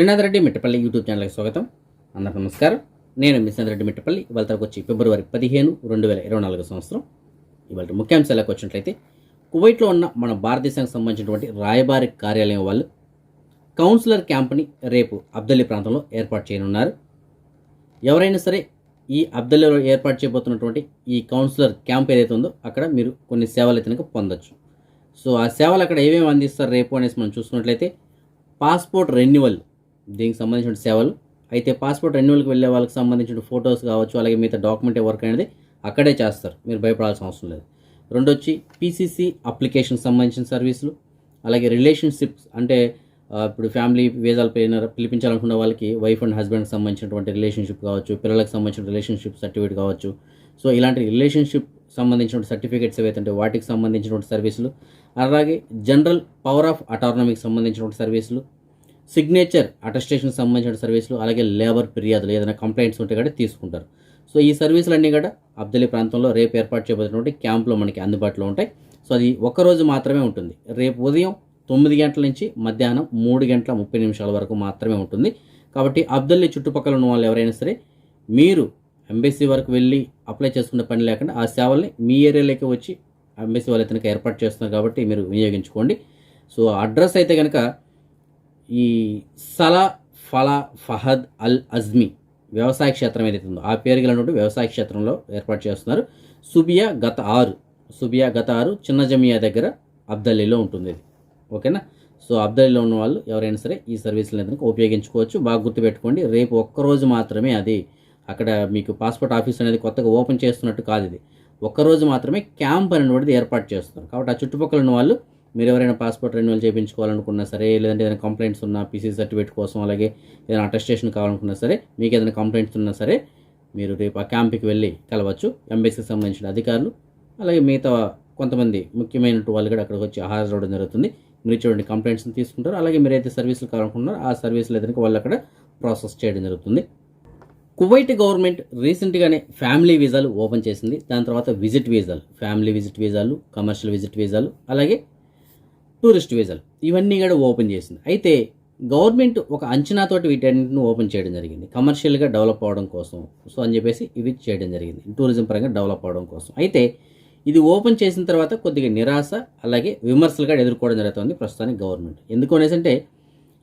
Srinath Reddy Mittapalli YouTube ఛానల్కి స్వాగతం. అందరికీ నమస్కారం. నేను మిశ్రీనాథ్ రెడ్డి మిట్టపల్లి. ఇవాళ తరకు వచ్చి ఫిబ్రవరి పదిహేను రెండు వేల ఇరవై నాలుగు సంవత్సరం. ఇవాళ ముఖ్యాంశాలకు వచ్చినట్లయితే కువైట్లో ఉన్న మన భారతదేశానికి సంబంధించినటువంటి రాయబారి కార్యాలయం వాళ్ళు కౌన్సిలర్ క్యాంప్ని రేపు అబ్దల్లి ప్రాంతంలో ఏర్పాటు చేయనున్నారు. ఎవరైనా సరే ఈ అబ్దల్లిలో ఏర్పాటు చేయబోతున్నటువంటి ఈ కౌన్సిలర్ క్యాంప్ ఏదైతే ఉందో అక్కడ మీరు కొన్ని సేవలు అయితే పొందొచ్చు. సో ఆ సేవలు అక్కడ ఏమేమి అందిస్తారు రేపు అనేసి మనం చూసుకున్నట్లయితే పాస్పోర్ట్ రెన్యువల్ దీనికి సంబంధించిన సేవలు. అయితే పాస్పోర్ట్ రెన్యువల్కి వెళ్ళే వాళ్ళకి సంబంధించిన ఫొటోస్ కావచ్చు అలాగే మిగతా డాక్యుమెంట్ వర్క్ అనేది అక్కడే చేస్తారు. మీరు భయపడాల్సిన అవసరం లేదు. రెండు వచ్చి పీసీసీ అప్లికేషన్ సంబంధించిన సర్వీసులు అలాగే రిలేషన్షిప్స్ అంటే ఇప్పుడు ఫ్యామిలీ వీజాలు పైన పిలిపించాలనుకున్న వాళ్ళకి వైఫ్ అండ్ హస్బెండ్కి సంబంధించినటువంటి రిలేషన్షిప్ కావచ్చు పిల్లలకు సంబంధించిన రిలేషన్షిప్ సర్టిఫికేట్ కావచ్చు. సో ఇలాంటి రిలేషన్షిప్ సంబంధించిన సర్టిఫికేట్స్ ఏవైతే వాటికి సంబంధించినటువంటి సర్వీసులు అలాగే జనరల్ పవర్ ఆఫ్ అటార్నమీకి సంబంధించినటువంటి సర్వీసులు సిగ్నేచర్ అటెస్టేషన్ సంబంధించిన సర్వీసులు అలాగే లేబర్ ఫిర్యాదులు ఏదైనా కంప్లైంట్స్ ఉంటే కూడా తీసుకుంటారు. సో ఈ సర్వీసులన్నీ కూడా అబ్దలీ ప్రాంతంలో రేపు ఏర్పాటు చేయబోతున్నటువంటి క్యాంపులో మనకి అందుబాటులో ఉంటాయి. సో అది ఒకరోజు మాత్రమే ఉంటుంది. రేపు ఉదయం తొమ్మిది గంటల నుంచి మధ్యాహ్నం మూడు గంటల ముప్పై నిమిషాల వరకు మాత్రమే ఉంటుంది. కాబట్టి అబ్దల్లి చుట్టుపక్కల ఉన్న వాళ్ళు ఎవరైనా సరే మీరు ఎంబీసీ వరకు వెళ్ళి అప్లై చేసుకునే పని లేకుండా ఆ సేవల్ని మీ ఏరియాలోకి వచ్చి ఎంబీసీ వాళ్ళు అయితే ఏర్పాటు చేస్తున్నారు కాబట్టి మీరు వినియోగించుకోండి. సో అడ్రస్ అయితే కనుక ఈ సలా ఫలా ఫహద్ అల్ అజ్మి వ్యవసాయ క్షేత్రం ఏదైతే ఉందో ఆ పేరు గలటువంటి వ్యవసాయ క్షేత్రంలో ఏర్పాటు చేస్తున్నారు. సుబియా గత ఆరు సుబియా గత ఆరు చిన్న జమియా దగ్గర అబ్దల్లీలో ఉంటుంది ఇది. ఓకేనా? సో అబ్దల్లీలో ఉన్న వాళ్ళు ఎవరైనా సరే ఈ సర్వీసులు ఏదైనా ఉపయోగించుకోవచ్చు. బాగా గుర్తుపెట్టుకోండి రేపు ఒక్కరోజు మాత్రమే అది అక్కడ మీకు పాస్పోర్ట్ ఆఫీస్ అనేది కొత్తగా ఓపెన్ చేస్తున్నట్టు కాదు ఇది. ఒక్కరోజు మాత్రమే క్యాంప్ అనేటువంటిది ఏర్పాటు చేస్తున్నారు. కాబట్టి ఆ చుట్టుపక్కల ఉన్న వాళ్ళు మీరు ఎవరైనా పాస్పోర్ట్ రెన్యువల్ చేయించుకోవాలనుకున్నా సరే లేదంటే ఏదైనా కంప్లైంట్స్ ఉన్నా పీసీ సర్టిఫికేట్ కోసం అలాగే ఏదైనా అటెస్టేషన్ కావాలనుకున్నా సరే మీకు ఏదైనా కంప్లైంట్స్ ఉన్నా సరే మీరు రేపు ఆ క్యాంప్కి వెళ్ళి కలవచ్చు. ఎంబీసీకి సంబంధించిన అధికారులు అలాగే మిగతా కొంతమంది ముఖ్యమైన వాళ్ళు కూడా అక్కడికి వచ్చి హాజరవడం జరుగుతుంది. మీరు ఇచ్చేటువంటి కంప్లైంట్స్ని తీసుకుంటారు. అలాగే మీరు అయితే సర్వీసులు కావాలనుకుంటున్నారో ఆ సర్వీసులు ఏదైనా వాళ్ళు అక్కడ ప్రాసెస్ చేయడం జరుగుతుంది. కువైట్ గవర్నమెంట్ రీసెంట్గానే ఫ్యామిలీ వీసాలు ఓపెన్ చేసింది. దాని తర్వాత విజిట్ వీసాలు ఫ్యామిలీ విజిట్ వీసాలు కమర్షియల్ విజిట్ వీసాలు అలాగే టూరిస్ట్ వీసాలు. ఇవన్నీ కూడా ఓపెన్ చేసింది. అయితే గవర్నమెంట్ ఒక అంచనాతోటి వీటన్నిటిని ఓపెన్ చేయడం జరిగింది. కమర్షియల్గా డెవలప్ అవడం కోసం. సో అని చెప్పేసి ఇవి చేయడం జరిగింది. టూరిజం పరంగా డెవలప్ అవడం కోసం. అయితే ఇది ఓపెన్ చేసిన తర్వాత కొద్దిగా నిరాశ అలాగే విమర్శలుగా ఎదుర్కోవడం జరుగుతుంది ప్రస్తుతానికి గవర్నమెంట్. ఎందుకు అనేసి అంటే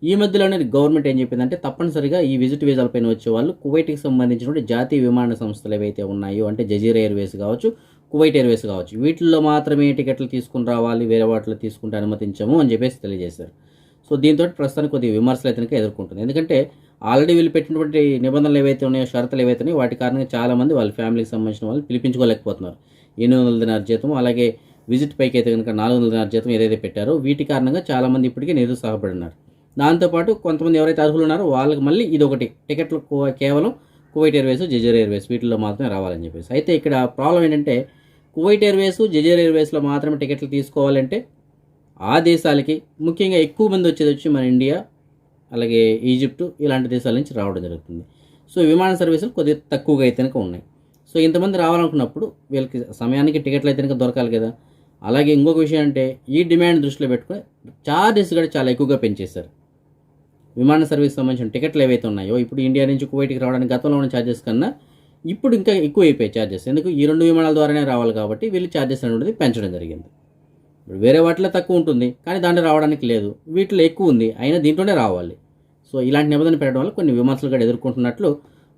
ఈ మధ్యలోనే గవర్నమెంట్ ఏం చెప్పిందంటే తప్పనిసరిగా ఈ విజిట్ వీసాలపైన వచ్చే వాళ్ళు కువైట్కి సంబంధించినటువంటి జాతీయ విమాన సంస్థలు ఏవైతే ఉన్నాయో అంటే జజీరా ఎయిర్వేస్ కావచ్చు కువైట్ ఎయిర్వేస్ కావచ్చు. వీటిల్లో మాత్రమే టికెట్లు తీసుకుని రావాలి వేరే వాటిలో తీసుకుంటే అనుమతించము అని చెప్పేసి తెలియజేశారు. సో దీంతో ప్రస్తుతానికి కొద్దిగా విమర్శలు అయితే ఎదుర్కొంటుంది ఎందుకంటే ఆల్రెడీ వీళ్ళు పెట్టినటువంటి నిబంధనలు ఏవైతే ఉన్నాయో షరతులు ఏవైతే ఉన్నాయో వాటి కారణంగా చాలామంది వాళ్ళ ఫ్యామిలీకి సంబంధించిన వాళ్ళు పిలిపించుకోలేకపోతున్నారు. ఎనిమిది వందల దినార్ జీతం అలాగే విజిట్ పైకి అయితే కనుక నాలుగు వందల దినార్ జీతం ఏదైతే పెట్టారో వీటి కారణంగా చాలామంది ఇప్పటికీ నిరుత్సాహపడినారు. దాంతోపాటు కొంతమంది ఎవరైతే అర్హులు ఉన్నారో వాళ్ళకి మళ్ళీ ఇది ఒకటి టికెట్లు కేవలం కువైట్ ఎయిర్వేస్ జజర్ ఎయిర్వేస్ వీటిలో మాత్రమే రావాలని చెప్పేసి. అయితే ఇక్కడ ప్రాబ్లం ఏంటంటే కువైట్ ఎయిర్వేస్ జజీర్ ఎయిర్వేస్లో మాత్రమే టికెట్లు తీసుకోవాలంటే ఆ దేశాలకి ముఖ్యంగా ఎక్కువ మంది వచ్చేది వచ్చి మన ఇండియా అలాగే ఈజిప్టు ఇలాంటి దేశాల నుంచి రావడం జరుగుతుంది. సో విమాన సర్వీసులు కొద్దిగా తక్కువగా అయితే కనుక ఉన్నాయి. సో ఇంతమంది రావాలనుకున్నప్పుడు వీళ్ళకి సమయానికి టికెట్లు అయితే కనుక దొరకాలి కదా. అలాగే ఇంకొక విషయం అంటే ఈ డిమాండ్ దృష్టిలో పెట్టుకుని చార్జెస్ కూడా చాలా ఎక్కువగా పెంచేశారు. విమాన సర్వీస్ సంబంధించిన టికెట్లు ఏవైతే ఉన్నాయో ఇప్పుడు ఇండియా నుంచి కువైట్కి రావడానికి గతంలో ఉన్న ఛార్జెస్ కన్నా ఇప్పుడు ఇంకా ఎక్కువ అయిపోయాయి ఛార్జెస్ ఎందుకు? ఈ రెండు విమానాల ద్వారానే రావాలి కాబట్టి వీళ్ళు ఛార్జెస్ అనేది పెంచడం జరిగింది. ఇప్పుడు వేరే వాటిలో తక్కువ ఉంటుంది కానీ దాంట్లో రావడానికి లేదు. వీటిలో ఎక్కువ ఉంది అయినా దీంట్లోనే రావాలి. సో ఇలాంటి నిబంధన పెట్టడం వల్ల కొన్ని విమర్శలు కూడా ఎదుర్కొంటున్నట్లు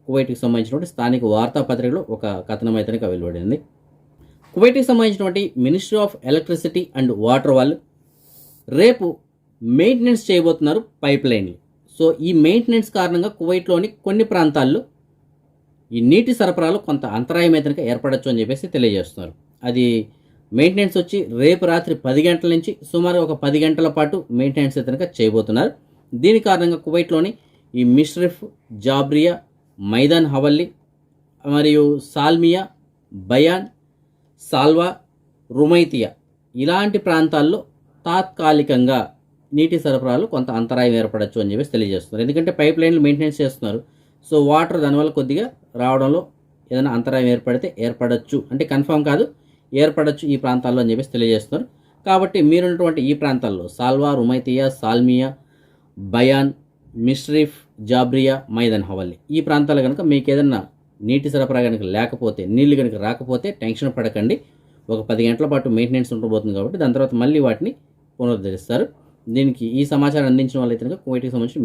కువైట్కి సంబంధించినటువంటి స్థానిక వార్తాపత్రికలో ఒక కథనం అయితే వెలువడింది. కువైట్కి సంబంధించినటువంటి ministry of electricity and water వాళ్ళు రేపు మెయింటెనెన్స్ చేయబోతున్నారు పైప్ లైన్లు సో ఈ మెయింటెనెన్స్ కారణంగా కువైట్లోని కొన్ని ప్రాంతాల్లో ఈ నీటి సరఫరాలో కొంత అంతరాయం అయితే ఏర్పడచ్చు అని చెప్పేసి తెలియజేస్తున్నారు. అది మెయింటెనెన్స్ వచ్చి రేపు రాత్రి పది గంటల నుంచి సుమారు ఒక పది గంటల పాటు మెయింటెనెన్స్ అయితే చేయబోతున్నారు. దీని కారణంగా కువైట్లోని ఈ మిష్రిఫ్ జాబ్రియా మైదాన్ హవల్లీ మరియు సాల్మియా బయాన్ సాల్వా రుమైతియా ఇలాంటి ప్రాంతాల్లో తాత్కాలికంగా నీటి సరఫరాలు కొంత అంతరాయం ఏర్పడచ్చు అని చెప్పేసి తెలియజేస్తున్నారు. ఎందుకంటే పైప్ లైన్లు మెయింటెనెన్స్ చేస్తున్నారు. సో వాటర్ దానివల్ల కొద్దిగా రావడంలో ఏదైనా అంతరాయం ఏర్పడితే ఏర్పడచ్చు. అంటే కన్ఫామ్ కాదు ఏర్పడచ్చు ఈ ప్రాంతాల్లో అని చెప్పేసి తెలియజేస్తున్నారు. కాబట్టి మీరున్నటువంటి ఈ ప్రాంతాల్లో సాల్వా రుమైతియా సాల్మియా బయాన్ మిష్రీఫ్ జాబ్రియా మైదన్ హవల్లి ఈ ప్రాంతాలు కనుక మీకు ఏదన్నా నీటి సరఫరా కనుక లేకపోతే నీళ్ళు కనుక రాకపోతే టెన్షన్ పడకండి. ఒక పది గంటల పాటు మెయింటెనెన్స్ ఉండబోతుంది కాబట్టి దాని తర్వాత మళ్ళీ వాటిని పునరుద్ధరిస్తారు. దీనికి ఈ సమాచారం అందించిన వాళ్ళైతే కనుక కువైట్కి సంబంధించిన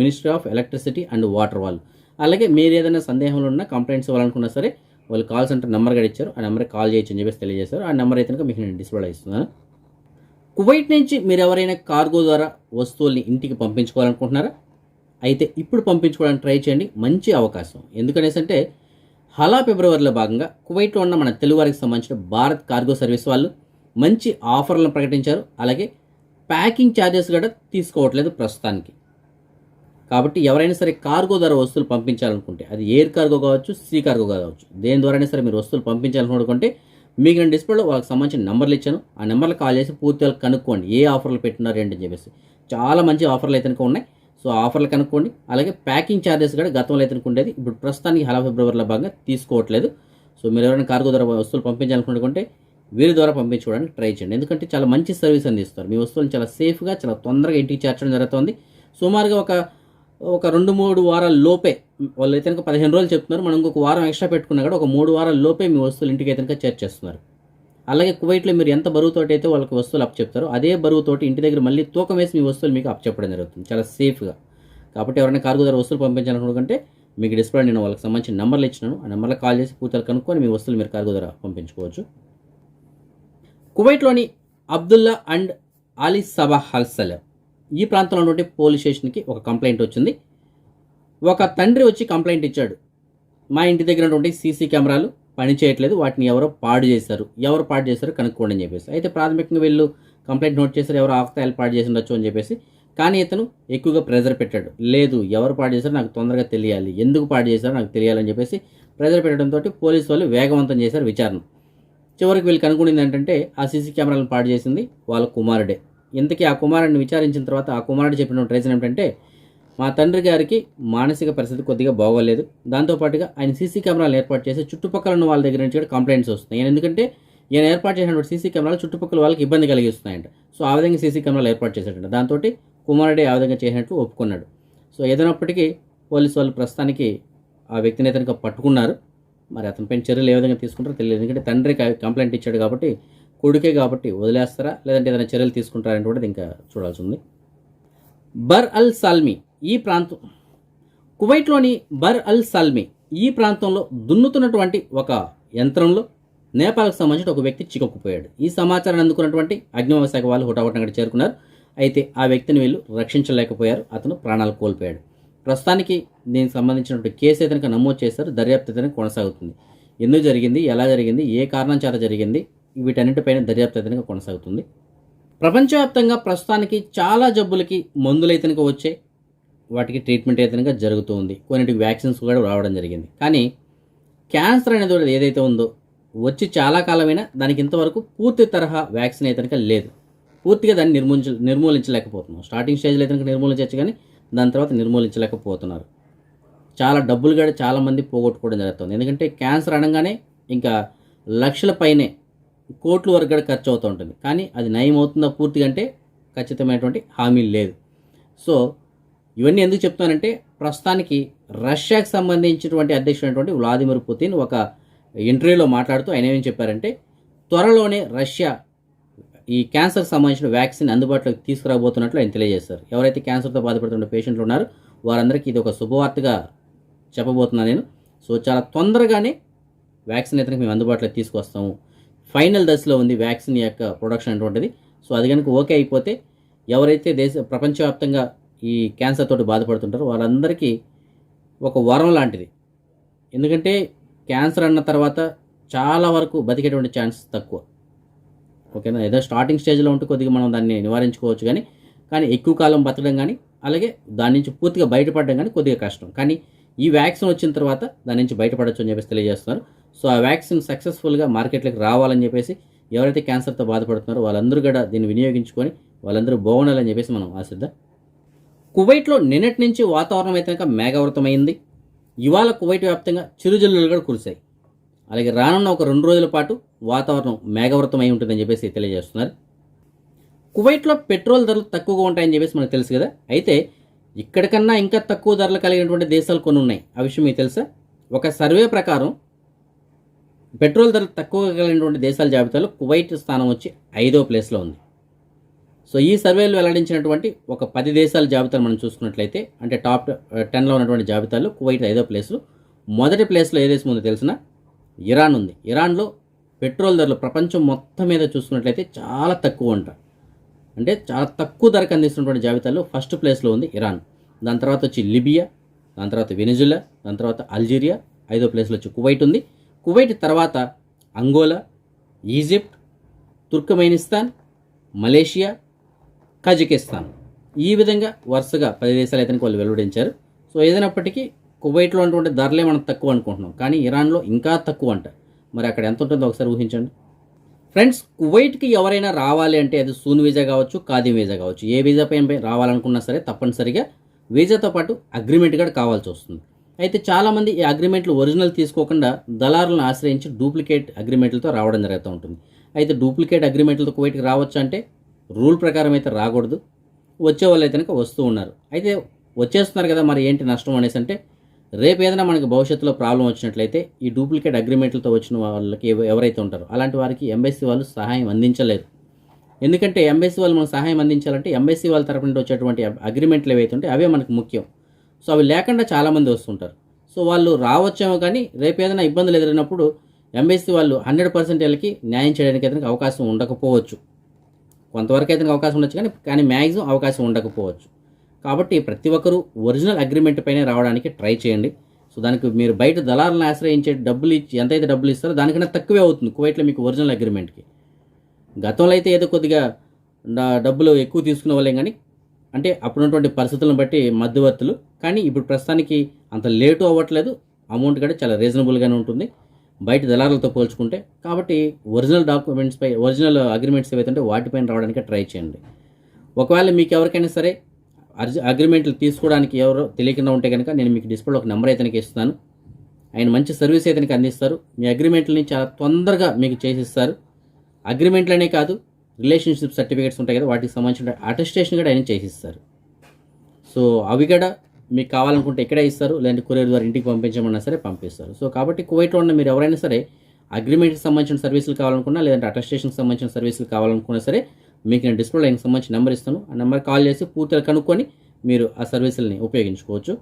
ministry of electricity and water వాళ్ళు అలాగే మీరు ఏదైనా సందేహంలో ఉన్నా కంప్లైంట్స్ ఇవ్వాలనుకున్నా సరే వాళ్ళు కాల్ సెంటర్ నెంబర్ కూడా ఇచ్చారు ఆ నెంబర్కి కాల్ చేయొచ్చు అని చెప్పేసి తెలియజేశారు. ఆ నెంబర్ అయితే మీకు నేను డిస్ప్లే ఇస్తున్నాను కువైట్ నుంచి మీరు ఎవరైనా కార్గో ద్వారా వస్తువుల్ని ఇంటికి పంపించుకోవాలనుకుంటున్నారా? అయితే ఇప్పుడు పంపించుకోవడానికి ట్రై చేయండి. మంచి అవకాశం. ఎందుకనేసి అంటే హలా ఫిబ్రవరిలో భాగంగా కువైట్లో ఉన్న మన తెలుగు వారికి సంబంధించిన భారత్ కార్గో సర్వీస్ వాళ్ళు మంచి ఆఫర్లను ప్రకటించారు. అలాగే ప్యాకింగ్ ఛార్జెస్ కూడా తీసుకోవట్లేదు ప్రస్తుతానికి. కాబట్టి ఎవరైనా సరే కార్గో ద్వారా వస్తువులు పంపించాలనుకుంటే అది ఎయిర్ కార్గో కావచ్చు సీ కార్గో కావచ్చు దేని ద్వారానే సరే మీరు వస్తువులు పంపించాలనుకుంటే మీకు నేను డిస్ప్లేలో వాళ్ళకి సంబంధించిన నెంబర్లు ఇచ్చాను. ఆ నెంబర్లు కాల్ చేసి పూర్తిగా కనుక్కోండి ఏ ఆఫర్లు పెట్టినారు ఏంటి అని చెప్పేసి. చాలా మంచి ఆఫర్లు అయితే ఉన్నాయి. సో ఆఫర్లు కనుక్కోండి. అలాగే ప్యాకింగ్ ఛార్జెస్ కూడా గతంలో అయితే ఉండేది. ఇప్పుడు ప్రస్తుతానికి హలా ఫిబ్రవరిలో భాగంగా తీసుకోవట్లేదు. సో మీరు ఎవరైనా కార్గో ద్వారా వస్తువులు పంపించాలనుకుంటే వీరి ద్వారా పంపించుకోవడానికి ట్రై చేయండి. ఎందుకంటే చాలా మంచి సర్వీస్ అందిస్తారు. మీ వస్తువులను చాలా సేఫ్గా చాలా తొందరగా ఇంటికి చేర్చడం జరుగుతుంది. సుమారుగా ఒక ఒక రెండు మూడు వారాల లోపే వాళ్ళు అయితే కనుక పదిహేను రోజులు చెప్తున్నారు మనం ఇంకొక వారం ఎక్స్ట్రా పెట్టుకున్నా కూడా ఒక మూడు వారాల లోపే మీ వస్తువులు ఇంటికి అయితే కనుక చేర్చేస్తున్నారు అలాగే కువైట్లో మీరు ఎంత బరువుతోటి అయితే వాళ్ళకి వస్తువులు అప్ చెప్తారో అదే బరువుతోటి ఇంటి దగ్గర మళ్ళీ తూకం వేసి మీ వస్తువులు మీకు అప్ చెప్పడం జరుగుతుంది. చాలా సేఫ్గా. కాబట్టి ఎవరైనా కార్గో ద్వారా వస్తువులు పంపించాలనుకుంటే మీకు డిస్ప్లే నేను వాళ్ళకి సంబంధించిన నెంబర్లు ఇచ్చినాను. ఆ నెంబర్లో కాల్ చేసి పూర్తిగా కనుక్కొని మీ వస్తువులు మీరు కార్గో ద్వారా పంపించుకోవచ్చు. కువైట్లోని అబ్దుల్లా అండ్ అలీ సబా హల్సల్ ఈ ప్రాంతంలో ఉన్నటువంటి పోలీస్ స్టేషన్కి ఒక కంప్లైంట్ వచ్చింది. ఒక తండ్రి వచ్చి కంప్లైంట్ ఇచ్చాడు. మా ఇంటి దగ్గర ఉన్నటువంటి సీసీ కెమెరాలు పనిచేయట్లేదు వాటిని ఎవరో పాడు చేశారు. ఎవరు పాడు చేశారు కనుక్కోండి అని చెప్పేసి. అయితే ప్రాథమికంగా వీళ్ళు కంప్లైంట్ నోట్ చేశారు. ఎవరు ఆఫ్తాయిలు పాడు చేసి ఉండొచ్చు అని చెప్పేసి. కానీ ఇతను ఎక్కువగా ప్రెజర్ పెట్టాడు. లేదు ఎవరు పాడు చేశారో నాకు తొందరగా తెలియాలి. ఎందుకు పాడు చేశారో నాకు తెలియాలని చెప్పేసి ప్రెజర్ పెట్టడంతో పోలీసు వాళ్ళు వేగవంతం చేశారు విచారణ. చివరికి వీళ్ళు కనుగొనింది ఏంటంటే ఆ సీసీ కెమెరాలను పాడు చేసింది వాళ్ళ కుమారుడే. ఇంతకీ ఆ కుమారుడిని విచారించిన తర్వాత ఆ కుమారుడు చెప్పిన రీజన్ ఏంటంటే మా తండ్రి గారికి మానసిక పరిస్థితి కొద్దిగా బాగోలేదు. దాంతోపాటుగా ఆయన సీసీ కెమెరాలు ఏర్పాటు చేసి చుట్టుపక్కల ఉన్న వాళ్ళ దగ్గర నుంచి కూడా కంప్లైంట్స్ వస్తున్నాయి. ఎందుకంటే ఈయన ఏర్పాటు చేసినటువంటి సీసీ కెమెరాలు చుట్టుపక్కల వాళ్ళకి ఇబ్బంది కలిగిస్తున్నాయంట. సో ఆ విధంగా సీసీ కెమెరాలు ఏర్పాటు చేశాడంట. దాంతో కుమారుడే ఆ విధంగా చేసినట్టు ఒప్పుకున్నాడు. సో ఏదైనప్పటికీ పోలీసు వాళ్ళు ప్రస్తుతానికి ఆ వ్యక్తిని అతనికి పట్టుకున్నారు. మరి అతనిపైన చర్యలు ఏ విధంగా తీసుకుంటారో తెలియదు. ఎందుకంటే తండ్రి కంప్లైంట్ ఇచ్చాడు కాబట్టి కొడుకే కాబట్టి వదిలేస్తారా? లేదంటే ఏదైనా చర్యలు తీసుకుంటారని కూడా ఇంకా చూడాల్సి ఉంది. బర్ అల్ సాల్మి ఈ ప్రాంతం కువైట్లోని బర్ అల్ సాల్మి ఈ ప్రాంతంలో దున్నుతున్నటువంటి ఒక యంత్రంలో నేపాల్కు సంబంధించిన ఒక వ్యక్తి చిక్కుకుపోయాడు. ఈ సమాచారాన్ని అందుకున్నటువంటి అగ్నిమాపక శాఖ వాళ్ళు హుటాహుటంగా చేరుకున్నారు. అయితే ఆ వ్యక్తిని వీళ్ళు రక్షించలేకపోయారు. అతను ప్రాణాలు కోల్పోయాడు. ప్రస్తుతానికి దీనికి సంబంధించినటువంటి కేసు అయితే నమోదు చేశారు. దర్యాప్తు అయితే కొనసాగుతుంది. ఎందుకు జరిగింది? ఎలా జరిగింది? ఏ కారణం చేత జరిగింది? వీటన్నిటిపైన దర్యాప్తు అయితే కొనసాగుతుంది. ప్రపంచవ్యాప్తంగా ప్రస్తుతానికి చాలా జబ్బులకి మందులు అయితే వచ్చాయి. వాటికి ట్రీట్మెంట్ అయితే జరుగుతూ ఉంది. కొన్నిటికి వ్యాక్సిన్స్ కూడా రావడం జరిగింది. కానీ క్యాన్సర్ అనేది ఏదైతే ఉందో వచ్చి చాలా కాలమైనా దానికి ఇంతవరకు పూర్తి తరహా వ్యాక్సిన్ అయితే లేదు. పూర్తిగా దాన్ని నిర్మూలించ నిర్మూలించలేకపోతున్నాం. స్టార్టింగ్ స్టేజ్లో అయితే నిర్మూలించవచ్చు కానీ దాని తర్వాత నిర్మూలించలేకపోతున్నారు. చాలా డబ్బులు కూడా చాలామంది పోగొట్టుకోవడం జరుగుతుంది. ఎందుకంటే క్యాన్సర్ అనగానే ఇంకా లక్షల పైనే కోట్ల వరకు కూడా ఖర్చు అవుతూ ఉంటుంది. కానీ అది నయం అవుతుందా పూర్తిగా అంటే ఖచ్చితమైనటువంటి హామీ లేదు. సో ఇవన్నీ ఎందుకు చెప్తానంటే ప్రస్తుతానికి రష్యాకి సంబంధించినటువంటి అధ్యక్షుడైనటువంటి వ్లాదిమిర్ పుతిన్ ఒక ఇంటర్వ్యూలో మాట్లాడుతూ ఆయన ఏమేమి చెప్పారంటే త్వరలోనే రష్యా ఈ క్యాన్సర్కి సంబంధించిన వ్యాక్సిన్ అందుబాటులోకి తీసుకురాబోతున్నట్లు ఆయన తెలియజేశారు. ఎవరైతే క్యాన్సర్తో బాధపడుతున్న పేషెంట్లు ఉన్నారో వారందరికీ ఇది ఒక శుభవార్తగా చెప్పబోతున్నాను నేను. సో చాలా తొందరగానే వ్యాక్సిన్ అయితే మేము అందుబాటులోకి తీసుకొస్తాము. ఫైనల్ దశలో ఉంది వ్యాక్సిన్ యొక్క ప్రొడక్షన్ అటువంటిది సో అది కనుక ఓకే అయిపోతే ఎవరైతే దేశ ప్రపంచవ్యాప్తంగా ఈ క్యాన్సర్ తోటి బాధపడుతుంటారో వాళ్ళందరికీ ఒక వరం లాంటిది. ఎందుకంటే క్యాన్సర్ అన్న తర్వాత చాలా వరకు బతికేటువంటి ఛాన్స్ తక్కువ. ఓకేనా? ఏదో స్టార్టింగ్ స్టేజ్లో ఉంటే కొద్దిగా మనం దాన్ని నివారించుకోవచ్చు కానీ కానీ ఎక్కువ కాలం బతకడం కానీ అలాగే దాని నుంచి పూర్తిగా బయటపడడం కానీ కొద్దిగా కష్టం. కానీ ఈ వ్యాక్సిన్ వచ్చిన తర్వాత దాని నుంచి బయటపడచ్చు అని చెప్పేసి తెలియజేస్తున్నారు. సో ఆ వ్యాక్సిన్ సక్సెస్ఫుల్గా మార్కెట్లోకి రావాలని చెప్పేసి ఎవరైతే క్యాన్సర్తో బాధపడుతున్నారో వాళ్ళందరూ కూడా దీన్ని వినియోగించుకొని వాళ్ళందరూ బాగుండాలని చెప్పేసి మనం ఆశిద్దాం. కువైట్లో నిన్నటి నుంచి వాతావరణం అయితే కనుక మేఘావృతమైంది. ఇవాళ కువైట్ వ్యాప్తంగా చిరుజల్లులు కూడా కురిశాయి. అలాగే రానున్న ఒక రెండు రోజుల పాటు వాతావరణం మేఘవృతమై ఉంటుందని చెప్పేసి తెలియజేస్తున్నారు. కువైట్లో పెట్రోల్ ధరలు తక్కువగా ఉంటాయని చెప్పేసి మనకు తెలుసు కదా. అయితే ఇక్కడికన్నా ఇంకా తక్కువ ధరలు కలిగినటువంటి దేశాలు కొన్ని ఉన్నాయి. ఆ విషయం మీకు తెలుసా? ఒక సర్వే ప్రకారం పెట్రోల్ ధరలు తక్కువ కలిగినటువంటి దేశాల జాబితాలో కువైట్ స్థానం వచ్చి ఐదో ప్లేస్లో ఉంది. సో ఈ సర్వేలు వెల్లడించినటువంటి ఒక పది దేశాల జాబితాను మనం చూసుకున్నట్లయితే అంటే టాప్ టెన్లో ఉన్నటువంటి జాబితాలో కువైట్ ఐదో ప్లేస్లో మొదటి ప్లేస్లో ఏ దేశం ఉందో తెలిసిన? ఇరాన్ ఉంది. ఇరాన్లో పెట్రోల్ ధరలు ప్రపంచం మొత్తం మీద చూసుకున్నట్లయితే చాలా తక్కువ అంట. అంటే చాలా తక్కువ ధరకు అందిస్తున్నటువంటి జాబితాలో ఫస్ట్ ప్లేస్లో ఉంది ఇరాన్. దాని తర్వాత వచ్చి లిబియా దాని తర్వాత వెనిజులా దాని తర్వాత అల్జీరియా ఐదో ప్లేస్లో వచ్చి కువైట్ ఉంది. కువైట్ తర్వాత Angola Egypt Turkmenistan Malaysia Kazakhstan. ఈ విధంగా వరుసగా పది దేశాలు అయితే వాళ్ళు వెలువడించారు. సో ఏదైనప్పటికీ కువైట్లో ఉన్నటువంటి ధరలే మనం తక్కువ అనుకుంటున్నాం. కానీ ఇరాన్లో ఇంకా తక్కువ అంట. మరి అక్కడ ఎంత ఉంటుందో ఒకసారి ఊహించండి. ఫ్రెండ్స్ కువైట్కి ఎవరైనా రావాలి అంటే అది సూన్ వీజా కావచ్చు ఖాదీ వీజా కావచ్చు. ఏ వీజా పైన రావాలనుకున్నా సరే తప్పనిసరిగా వీజాతో పాటు అగ్రిమెంట్ కూడా కావాల్సి వస్తుంది. అయితే చాలామంది ఈ అగ్రిమెంట్లు ఒరిజినల్ తీసుకోకుండా దళారులను ఆశ్రయించి డూప్లికేట్ అగ్రిమెంట్లతో రావడం జరుగుతూ ఉంటుంది. అయితే డూప్లికేట్ అగ్రిమెంట్లతో కువైట్కి రావచ్చు అంటే రూల్ ప్రకారం అయితే రాకూడదు. వచ్చే వాళ్ళు అయితే కనుక వస్తూ ఉన్నారు. అయితే వచ్చేస్తున్నారు కదా మరి ఏంటి నష్టం అనేసి అంటే రేపు ఏదైనా మనకి భవిష్యత్తులో ప్రాబ్లం వచ్చినట్లయితే ఈ డూప్లికేట్ అగ్రిమెంట్లతో వచ్చిన వాళ్ళకి ఎవ- ఎవరైతే ఉంటారో అలాంటి వారికి ఎంబెస్సీ వాళ్ళు సహాయం అందించలేదు ఎందుకంటే ఎంబెస్సీ వాళ్ళు మనకు సహాయం అందించాలంటే ఎంబెస్సీ వాళ్ళ తరపు నుండి వచ్చేటువంటి అగ్రిమెంట్లు ఏవైతే ఉంటే అవే మనకు ముఖ్యం. సో అవి లేకుండా చాలామంది వస్తుంటారు. సో వాళ్ళు రావచ్చేమో కానీ రేపు ఏదైనా ఇబ్బందులు ఎదురైనప్పుడు ఎంబెస్సీ వాళ్ళు హండ్రెడ్ పర్సెంట్ వీళ్ళకి న్యాయం చేయడానికి అయితే అవకాశం ఉండకపోవచ్చు. కొంతవరకు అయితే అవకాశం ఉండొచ్చు కానీ కానీ మ్యాక్సిమం అవకాశం ఉండకపోవచ్చు. కాబట్టి ప్రతి ఒక్కరూ ఒరిజినల్ అగ్రిమెంట్ పైనే రావడానికి ట్రై చేయండి. సో దానికి మీరు బయట దళాలను ఆశ్రయించే డబ్బులు ఇచ్చి ఎంతైతే డబ్బులు ఇస్తారో దానికన్నా తక్కువే అవుతుంది కువైట్లో మీకు ఒరిజినల్ అగ్రిమెంట్కి గతంలో అయితే ఏదో కొద్దిగా డబ్బులు ఎక్కువ తీసుకునే వాళ్ళేం కానీ అంటే అప్పుడున్నటువంటి పరిస్థితులను బట్టి మధ్యవర్తులు. కానీ ఇప్పుడు ప్రస్తుతానికి అంత లేటు అవ్వట్లేదు. అమౌంట్ కూడా చాలా రీజనబుల్గానే ఉంటుంది. బయట దళారులతో పోల్చుకుంటే కాబట్టి ఒరిజినల్ డాక్యుమెంట్స్పై ఒరిజినల్ అగ్రిమెంట్స్ ఏవైతే ఉంటే వాటిపైన రావడానికి ట్రై చేయండి. ఒకవేళ మీకు ఎవరికైనా సరే అగ్రిమెంట్లు తీసుకోవడానికి ఎవరో తెలియకుండా ఉంటే కనుక నేను మీకు డిస్ప్లేలో ఒక నెంబర్ అయితే ఇస్తాను. ఆయన మంచి సర్వీస్ అయితే అందిస్తారు. మీ అగ్రిమెంట్లని చాలా తొందరగా మీకు చేసిస్తారు. అగ్రిమెంట్లనే కాదు రిలేషన్షిప్ సర్టిఫికేట్స్ ఉంటాయి కదా వాటికి సంబంధించిన అటెస్టేషన్ కూడా ఆయన చేసిస్తారు. సో అవి కూడా మీకు కావాలనుకుంటే ఇక్కడే ఇస్తారు లేదంటే కొరియర్ ద్వారా ఇంటికి పంపించమన్నా సరే పంపిస్తారు. సో కాబట్టి కువైట్లో ఉన్న మీరు ఎవరైనా సరే అగ్రిమెంట్కి సంబంధించిన సర్వీసులు కావాలనుకున్నా లేదంటే అటెస్టేషన్కి సంబంధించిన సర్వీసులు కావాలనుకున్నా సరే మీకు నేను డిస్ప్లే లైన్కి సంబంధించిన నెంబర్ ఇస్తాను. ఆ నెంబర్ కాల్ చేసి పూర్తిగా కనుక్కొని మీరు ఆ సర్వీసుల్ని ఉపయోగించుకోవచ్చు.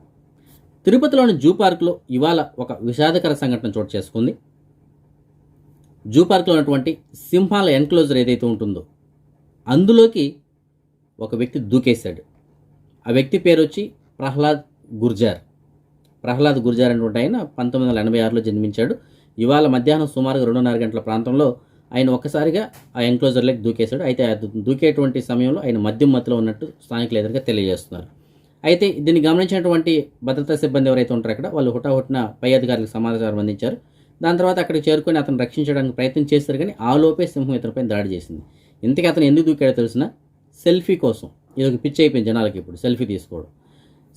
తిరుపతిలోని జూ పార్క్లో ఇవాళ ఒక విషాదకర సంఘటన చోటు చేసుకుంది. జూ పార్క్లో ఉన్నటువంటి సింహాల ఎన్క్లోజర్ ఏదైతే ఉంటుందో అందులోకి ఒక వ్యక్తి దూకేశాడు. ఆ వ్యక్తి పేరు వచ్చి ప్రహ్లాద్ గుర్జార్. ప్రహ్లాద్ గుర్జార్ అనేటువంటి ఆయన పంతొమ్మిది వందల ఎనభై ఆరులో జన్మించాడు. ఇవాళ మధ్యాహ్నం సుమారుగా రెండున్నర గంటల ప్రాంతంలో ఆయన ఒక్కసారిగా ఆ ఎన్క్లోజర్లోకి దూకేశాడు. అయితే దూకేటువంటి సమయంలో ఆయన మద్యం మత్తులో ఉన్నట్టు స్థానికులు ఎదురుగా తెలియజేస్తున్నారు. అయితే దీన్ని గమనించినటువంటి భద్రతా సిబ్బంది ఎవరైతే ఉంటారో అక్కడ వాళ్ళు హుటాహుటిన పై అధికారులకు సమాచారం అందించారు. దాని తర్వాత అక్కడికి చేరుకొని అతను రక్షించడానికి ప్రయత్నం చేస్తారు కానీ ఆ లోపే సింహం ఇతనిపై దాడి చేసింది. ఇంతకీ అతను ఎందుకు దూకాడో తెలిసిన? సెల్ఫీ కోసం. ఇది ఒక పిచ్చి అయిపోయింది జనాలకి ఇప్పుడు సెల్ఫీ తీసుకోవడం.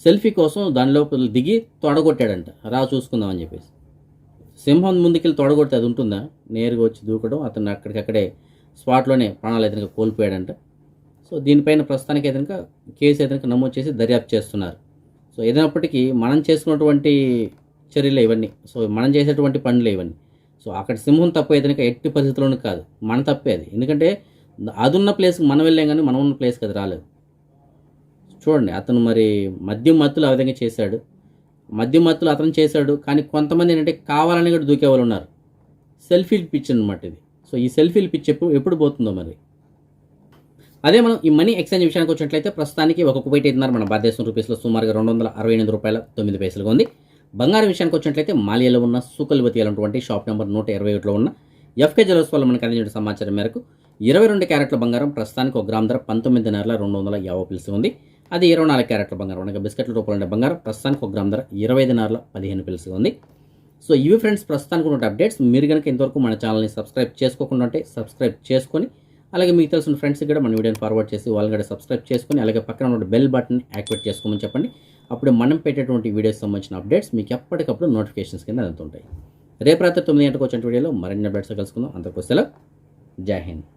సెల్ఫీ కోసం దాని లోపల దిగి తొడగొట్టాడంట. రా చూసుకుందామని చెప్పేసి. సింహం ముందుకెళ్ళి తొడగొడితే అది ఉంటుందా? నేరుగా వచ్చి దూకడం అతను అక్కడికక్కడే స్పాట్లోనే ప్రాణాలు ఎదురుగా కోల్పోయాడంట. సో దీనిపైన ప్రస్తుతానికి ఏదైనా కేసు ఏదైనా నమోదు చేసి దర్యాప్తు చేస్తున్నారు. సో ఏదైనప్పటికీ మనం చేసుకున్నటువంటి చర్యలు ఇవన్నీ. సో మనం చేసేటువంటి పనులు ఇవన్నీ. సో అక్కడ సింహం తప్పు ఏదైనా ఎట్టి పరిస్థితుల్లోనూ కాదు. మన తప్పే అది. ఎందుకంటే అది ఉన్న ప్లేస్కి మనం వెళ్ళాం కానీ మనం ఉన్న ప్లేస్కి అది రాలేదు. చూడండి అతను మరి మద్యం మత్తులు ఆ విధంగా చేశాడు. మద్యం మత్తులు అతను చేశాడు కానీ కొంతమంది ఏంటంటే కావాలని కూడా దూకే వాళ్ళు ఉన్నారు. సెల్ఫీలు పిచ్ అనమాట ఇది. సో ఈ సెల్ఫీలు పిచ్ ఎప్పుడు ఎప్పుడు పోతుందో మరి? అదే మనం ఈ మనీ ఎక్స్చేంజ్ విషయానికి వచ్చినట్లయితే ప్రస్తుతానికి ఒక కువైట్ ఐదున్నర మన భారతదేశం రూపీస్లో సుమారుగా రెండు వందల అరవై ఎనిమిది రూపాయల తొమ్మిది పైసలుగా ఉంది. బంగారం విషయానికి వచ్చినట్లయితే మాలియాలో ఉన్న సూకల్వతి అనేటువంటి షాప్ నెంబర్ నూట ఇరవై ఒకటిలో ఉన్న ఎఫ్కే జ్యువెల్స్ వల్ల మనకు అందించిన సమాచారం మేరకు ఇరవై రెండు క్యారెట్ల బంగారం ప్రస్తుతానికి ఒక గ్రామ్ ధర పంతొమ్మిది రెండు వందల యాభై పిలిసి ఉంది. అది ఇరవై నాలుగు క్యారెట్ల బంగారం. అనగా బిస్కెట్ల రూపంలో ఉండే బంగారం ప్రస్తుతానికి ఒక గ్రామ్ ధర ఇరవై ఐదు నెలల పదిహేను పిలిసి ఉంది. సో ఇవి ఫ్రెండ్స్ ప్రస్తుతానికి ఉన్న అప్డేట్స్. మీరు కనుక ఇంతవరకు మన ఛానల్ని సబ్స్క్రైబ్ చేసుకోకుండా ఉంటే సబ్స్క్రైబ్ చేసుకొని అలాగే మీకు తెలిసిన ఫ్రెండ్స్కి కూడా మన వీడియోని ఫార్వర్డ్ చేసి వాళ్ళని కూడా సబ్స్క్రైబ్ చేసుకొని అలాగే పక్కన ఉన్న బెల్ బటన్ యాక్టివేట్ చేసుకోమని చెప్పండి. అప్పుడు మనం పెట్టేటువంటి వీడియోస్ సంబంధించిన అప్డేట్స్ మీకు ఎప్పటికప్పుడు నోటిఫికేషన్స్ కింద అందుతుంటాయి. రేపు రాత్రి తొమ్మిది గంటలకు వచ్చిన వీడియోలో మరిన్ని అప్డేట్స్ కలుసుకుందాం. అంతకు సెలవు. జై హింద్.